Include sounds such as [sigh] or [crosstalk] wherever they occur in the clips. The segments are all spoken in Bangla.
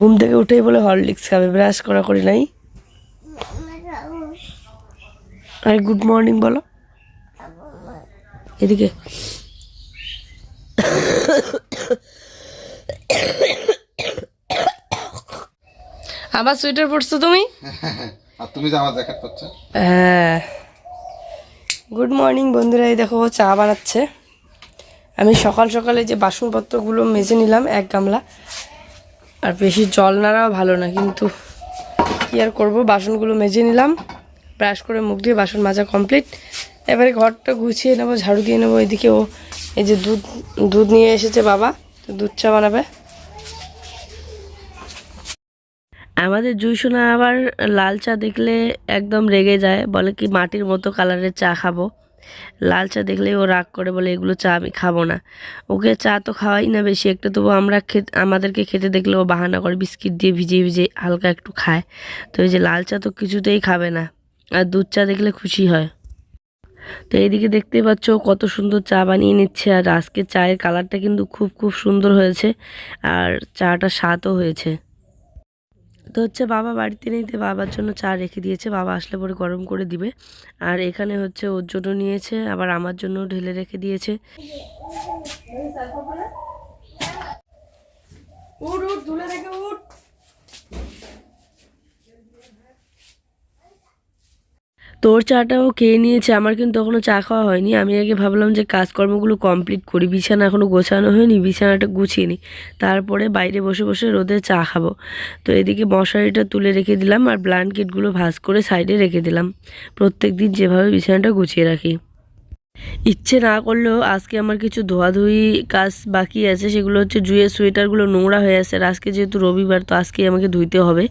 ঘুম থেকে উঠেই বলে হরলিক্স খাবে ব্রাশ করা করি নাই। আর গুড মর্নিং বলো। এদিকে। আবার সোয়েটার পরছো তুমি? [laughs] আর তুমি আমার জ্যাকেট পাচ্ছ হ্যাঁ। গুড মর্নিং বন্ধুরা এই দেখো চা বানাচ্ছে। আমি সকাল সকালে যে বাসনপত্রগুলো মেজে নিলাম এক গামলা আর বেশি জল নাড়াও ভালো না, কিন্তু কী আর করব? বাসনগুলো মেজে নিলাম, ব্রাশ করে মুখ দিয়ে বাসন মাজা কমপ্লিট। এবারে ঘরটা গুছিয়ে নেব, ঝাড়ু দিয়ে নেব, এদিকে ও এই যে দুধ দুধ নিয়ে এসেছে বাবা, তো দুধ চা বানাবে। আমাদের জুইসোনা আবার লাল চা দেখলে একদম রেগে যায়, বলে কি মাটির মতো কালারের চা খাব। লাল চা দেখলেই ও রাগ করে, বলে, এগুলো চা আমি খাব না। ওকে চা তো খাওয়াই না বেশি, একটা তবু আমরা খেতে, আমাদেরকে খেতে দেখলে ও বাহানা করে, বিস্কিট দিয়ে ভিজিয়ে ভিজিয়ে হালকা একটু খায়। তো এই যে লাল চা তো কিছুতেই খাবে না, আর দুধ চা দেখলে খুশি হয়। তো এইদিকে দেখতে পাচ্ছ কত সুন্দর চা বানিয়ে নিচ্ছে, আর আজকে চায়ের কালারটা কিন্তু খুব খুব সুন্দর হয়েছে, আর চাটা স্বাদও হয়েছে। তো হচ্ছে বাবা বাড়িতে নেই, তো বাবার জন্য চা রেখে দিয়েছে। বাবা আসলে পরে গরম করে দিবে। আর এখানে হচ্ছে ওর জন্য নিয়েছে, আবার আমার জন্য ঢেলে রেখে দিয়েছে। উঠ উঠ রেখে উঠ। তোর চাটাও খেয়ে নিয়েছে, আমার কিন্তু এখনও চা খাওয়া হয়নি। আমি আগে ভাবলাম যে কাজকর্মগুলো কমপ্লিট করি। বিছানা এখনও গোছানো হয়নি, বিছানাটা গুছিয়ে নিই। তারপরে বাইরে বসে বসে রোদে চা খাব। তো এদিকে মশারিটা তুলে রেখে দিলাম আর ব্ল্যাঙ্কেটগুলো ভাজ করে সাইডে রেখে দিলাম। প্রত্যেক দিন যেভাবে বিছানাটা গুছিয়ে রাখি। ইচ্ছে না করলেও আজকে আমার কিছু ধোয়াধুয়ি কাজ বাকি আছে, সেগুলো হচ্ছে জুয়ের সোয়েটারগুলো নোংরা হয়ে আছে আর আজকে যেহেতু রবিবার, তো আজকেই আমাকে ধুইতে হবে।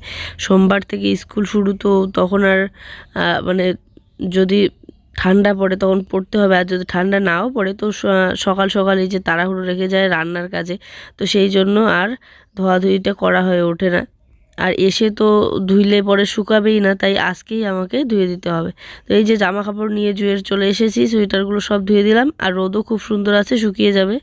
সোমবার থেকে স্কুল শুরু, তো তখন আর মানে যদি ঠান্ডা পড়ে তখন পড়তে হবে আর যদি ঠান্ডা নাও পড়ে তো সকাল সকাল এই যে তাড়াহুড়ো রেখে যায় রান্নার কাজে। তো সেই জন্য আর ধোয়াধুয়িটা করা হয়ে ওঠে না। আর এসে তো ধুইলে পরে শুকাবেই না, তাই আজকেই আমাকে ধুয়ে দিতে হবে। তো এই যে জামা কাপড় নিয়ে জুয়ের চলে এসেছি, সোয়েটারগুলো সব ধুয়ে দিলাম, আর রোদও খুব সুন্দর আছে, শুকিয়ে যাবে।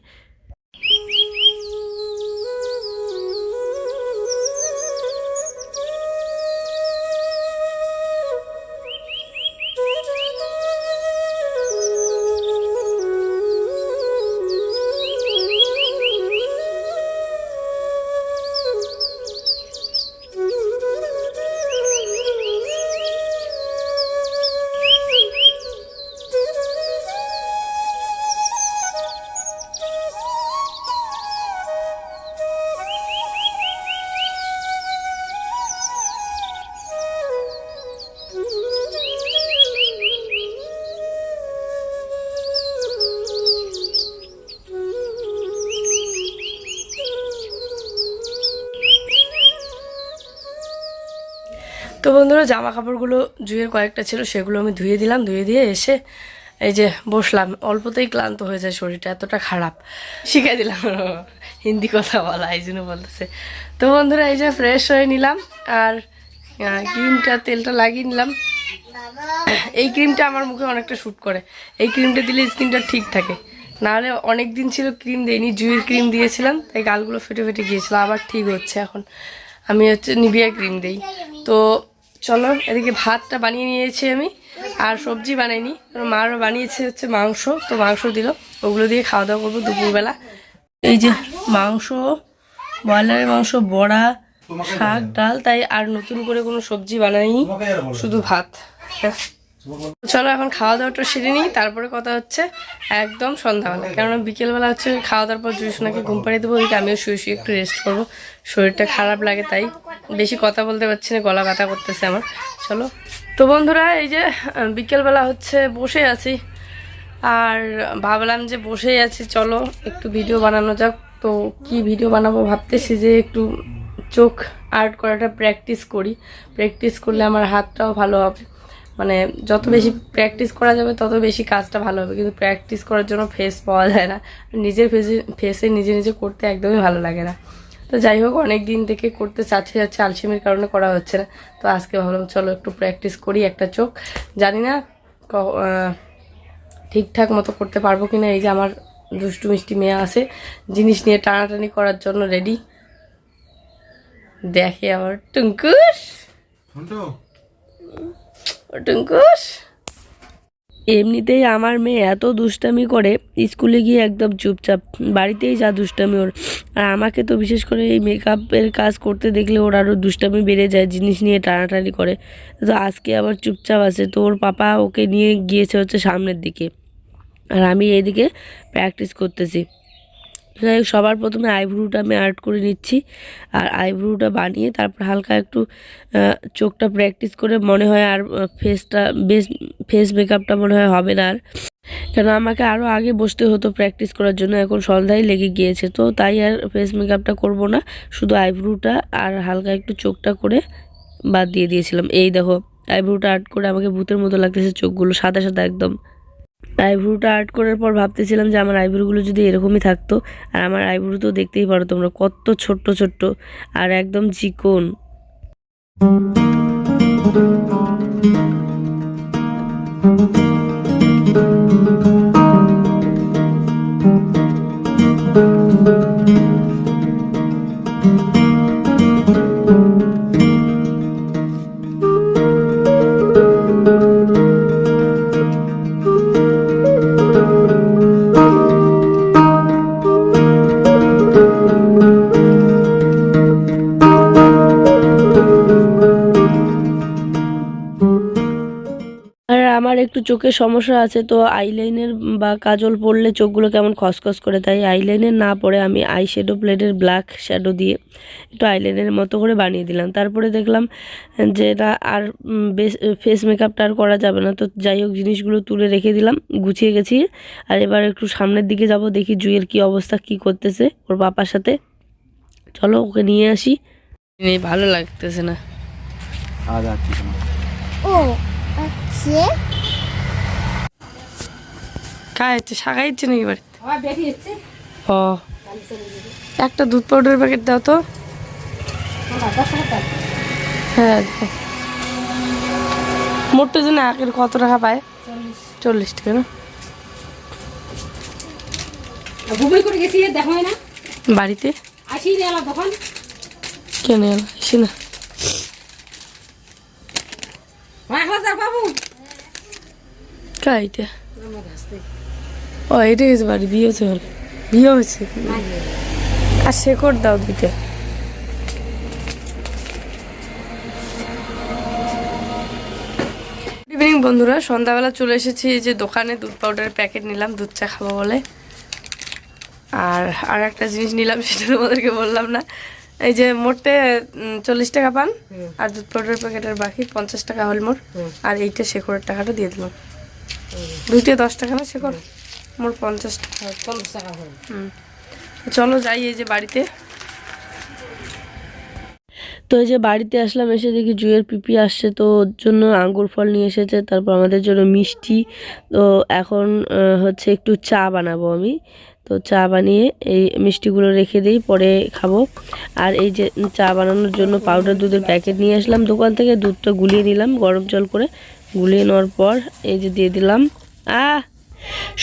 তো বন্ধুরা জামা কাপড়গুলো জুয়ের কয়েকটা ছিল, সেগুলো আমি ধুয়ে দিলাম, ধুয়ে দিয়ে এসে এই যে বসলাম। অল্পতেই ক্লান্ত হয়ে যায় শরীরটা, এতটা খারাপ। শিখাই দিলাম হিন্দি কথা বলা, এই জন্য বলতেছে। তো বন্ধুরা, এই যে ফ্রেশ হয়ে নিলাম, আর ক্রিমটা, তেলটা লাগিয়ে নিলাম। এই ক্রিমটা আমার মুখে অনেকটা শ্যুট করে। এই ক্রিমটা দিলে স্কিনটা ঠিক থাকে। নাহলে অনেক দিন ছিল ক্রিম দেয়নি জুয়ের ক্রিম দিয়েছিলাম, তাই গালগুলো ফেটে ফেটে গিয়েছিল, আবার ঠিক হচ্ছে এখন। আমি হচ্ছে নিভিয়া ক্রিম দিই। তো চলো এদিকে ভাতটা বানিয়ে নিয়েছি আমি। আর সবজি বানাইনি কারণ মারও বানিয়েছে হচ্ছে মাংস তো মাংস দিল। ওগুলো দিয়ে খাওয়া দাওয়া করব দুপুরবেলা। এই যে মাংস ব্রয়লারের মাংস বড়া শাক ডাল তাই আর নতুন করে কোনো সবজি বানাইনি শুধু ভাত। হ্যাঁ চলো এখন খাওয়া দাওয়াটা সেরে নিই, তারপরে কথা হচ্ছে একদম সন্ধ্যাবেলা কেননা বিকেলবেলা হচ্ছে খাওয়া দাওয়ার পর জুসোনাকে ঘুম পাড়িয়ে দেবো ওইদিকে আমিও শুয়ে শুয়ে একটু রেস্ট করব। শরীরটা খারাপ লাগে তাই বেশি কথা বলতে পারছি না, গলা ব্যথা করতেছে আমার। চলো। তো বন্ধুরা, এই যে বিকেলবেলা হচ্ছে বসে আছি। আর ভাবলাম যে বসেই আছি, চলো একটু ভিডিও বানানো যাক। তো কি ভিডিও বানাবো ভাবতেছি যে একটু চোখ আর্ট করাটা প্র্যাকটিস করি। প্র্যাকটিস করলে আমার হাতটাও ভালো হবে। মানে যত বেশি প্র্যাকটিস করা যাবে, তত বেশি কাজটা ভালো হবে। কিন্তু প্র্যাকটিস করার জন্য ফেস পাওয়া যায় না। নিজের ফেসে ফেসে নিজে নিজে করতে একদমই ভালো লাগে না। তো যাই হোক, অনেক দিন থেকে করতে চাচ্ছে যাচ্ছে, আলসেমির কারণে করা হচ্ছে না। তো আজকে ভাবলাম, চলো একটু প্র্যাকটিস করি একটা চোখ। জানি না ঠিকঠাক মতো করতে পারব কিনা। এই যে আমার দুষ্টু মিষ্টি মেয়ে আছে, জিনিস নিয়ে টানাটানি করার জন্য রেডি দেখে শুনতো ও টুঙ্কুস এমনিতেই আমার মেয়ে এত দুষ্টামি করে, স্কুলে গিয়ে একদম চুপচাপ, বাড়িতেই যা দুষ্টামি ওর। আর আমাকে তো বিশেষ করে এই মেকআপের কাজ করতে দেখলে ওর আরও দুষ্টামি বেড়ে যায়, জিনিস নিয়ে টানাটানি করে। তো আজকে আবার চুপচাপ আছে, তো ওর পাপা ওকে নিয়ে গিয়েছে হচ্ছে সামনের দিকে। আর আমি এইদিকে প্র্যাকটিস করতেছি। যাই হোক, সবার প্রথমে আইব্রুটা আমি আর্ট করে নিচ্ছি আর আইব্রুটা বানিয়ে তারপর হালকা একটু চোখটা প্র্যাকটিস করে মনে হয় আর ফেসটা বেশ ফেস মেকআপটা মনে হয় হবে না আর। কেন আমাকে আরও আগে বসতে হতো প্র্যাকটিস করার জন্য এখন সন্ধ্যায় লেগে গিয়েছে তো তাই আর ফেস মেকআপটা করব না শুধু আইব্রুটা আর হালকা একটু চোখটা করে বাদ দিয়ে দিয়েছিলাম। এই দেখো আইব্রুটা আর্ট করে আমাকে ভূতের মতো লাগতেছে চোখগুলো সাদা সাদা একদম। আইব্রুটা আর্ট করার পর ভাবতেছিলাম যে আমার আইব্রুগুলো যদি এরকমই থাকতো, আর আমার আইব্রু তো দেখতেই পারো তোমরা কত ছোট্ট ছোট্ট আর একদম চিকন। আর আমার একটু চোখের সমস্যা আছে তো আইলাইনের বা কাজল পড়লে চোখগুলো কেমন খসখস করে? তাই আইলাইনের না পরে আমি আই শ্যাডো প্লেটের ব্ল্যাক শ্যাডো দিয়ে একটু আইলাইনের মতো করে বানিয়ে দিলাম। তারপরে দেখলাম যে এটা আর ফেস মেকআপটা আর করা যাবে না। তো যাই হোক জিনিসগুলো তুলে রেখে দিলাম গুছিয়ে গেছি। আর এবার একটু সামনের দিকে যাব দেখি জুয়ের কি অবস্থা কি করতেছে ওর বাবার সাথে। চলো ওকে নিয়ে আসি। ভালো লাগতেছে না। আজ আর আছে খাইছে শাখাইছে নাকি বাড়িতে ও। একটা দুধ পাউডার প্যাকেট দাও তো। হ্যাঁ দাও। মোটে জন্য আখের কত টাকা পায়? চল্লিশ। টাকা না? করে গেছি দেখো না। বাড়িতে? আসি তখন কেন আসি না। কাইটা। ও এটা গেছে বাড়ি বিয়ে হচ্ছে হল বিয়ে হয়েছে? আর শেকড় দাও দুইটা। ইভিনিং বন্ধুরা। সন্ধ্যাবেলা চলে এসেছি যে দোকানে দুধ পাউডারের প্যাকেট নিলাম দুধ চা খাব বলে। আর আর একটা জিনিস নিলাম সেটা তোমাদেরকে বললাম না। এই যে মোটে চল্লিশ টাকা পান আর দুধ পাউডারের প্যাকেটের বাকি পঞ্চাশ টাকা হল মোট আর এইটা শেকড়ের টাকাটা দিয়ে দিলাম। দুইটা দশ টাকা না শেকড় মোট পঞ্চাশ টাকা। টাকা হুম। চলো যাই এই যে বাড়িতে। তো এই যে বাড়িতে আসলাম এসে দেখি জুয়ের পিপি আসছে তো ওর জন্য আঙ্গুর ফল নিয়ে এসেছে তারপর আমাদের জন্য মিষ্টি। তো এখন হচ্ছে একটু চা বানাবো আমি। তো চা বানিয়ে এই মিষ্টিগুলো রেখে দিই পরে খাব। আর এই যে চা বানানোর জন্য পাউডার দুধের প্যাকেট নিয়ে আসলাম দোকান থেকে দুধটা গুলিয়ে নিলাম গরম জল করে। গুলিয়ে নেওয়ার পর এই যে দিয়ে দিলাম। আহ!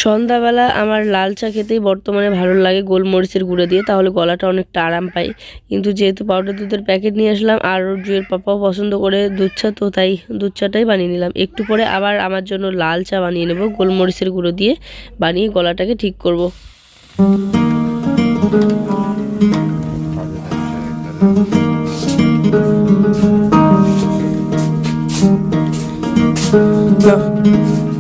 সন্ধ্যাবেলা আমার লাল চা খেতেই বর্তমানে ভালো লাগে গোলমরিচের গুঁড়ো দিয়ে, তাহলে গলাটা অনেকটা আরাম পাই। কিন্তু যেহেতু পাউডার দুধের প্যাকেট নিয়ে আসলাম, আর জুয়ের পাপাও পছন্দ করে দুধ চা, তো তাই দুধ চাটাই বানিয়ে নিলাম। একটু পরে আবার আমার জন্য লাল চা বানিয়ে নেব, গোলমরিচের গুঁড়ো দিয়ে বানিয়ে গলাটাকে ঠিক করব। বিস্কিট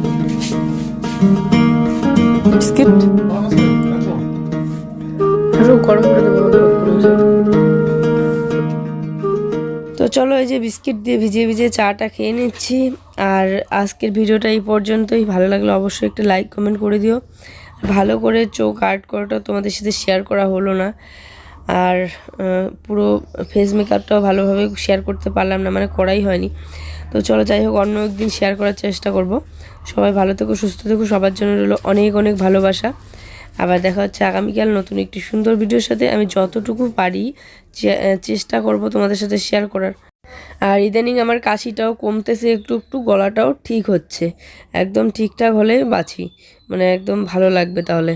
তো চলো এই যে বিস্কিট দিয়ে ভিজিয়ে ভিজিয়ে চাটা খেয়ে নিচ্ছি। আর আজকের ভিডিওটা এই পর্যন্তই। ভালো লাগলে অবশ্যই একটা লাইক কমেন্ট করে দিও। ভালো করে চোখ আর্ট করাটা তোমাদের সাথে শেয়ার করা হলো না। আর পুরো ফেস মেকআপটাও ভালোভাবে শেয়ার করতে পারলাম না মানে করাই হয়নি। তো চলো যাই হোক, অন্য একদিন শেয়ার করার চেষ্টা করব। সবাই ভালো থেকো, সুস্থ থেকো। সবার জন্য রইল অনেক অনেক ভালোবাসা। আবার দেখা হচ্ছে আগামীকাল নতুন একটি সুন্দর ভিডিওর সাথে আমি যতটুকু পারি চেষ্টা করব তোমাদের সাথে শেয়ার করার। আর ইদানিং আমার কাশিটাও কমতেছে, একটু একটু গলাটাও ঠিক হচ্ছে। একদম ঠিকঠাক হলে বাঁচি। মানে একদম ভালো লাগবে তাহলে।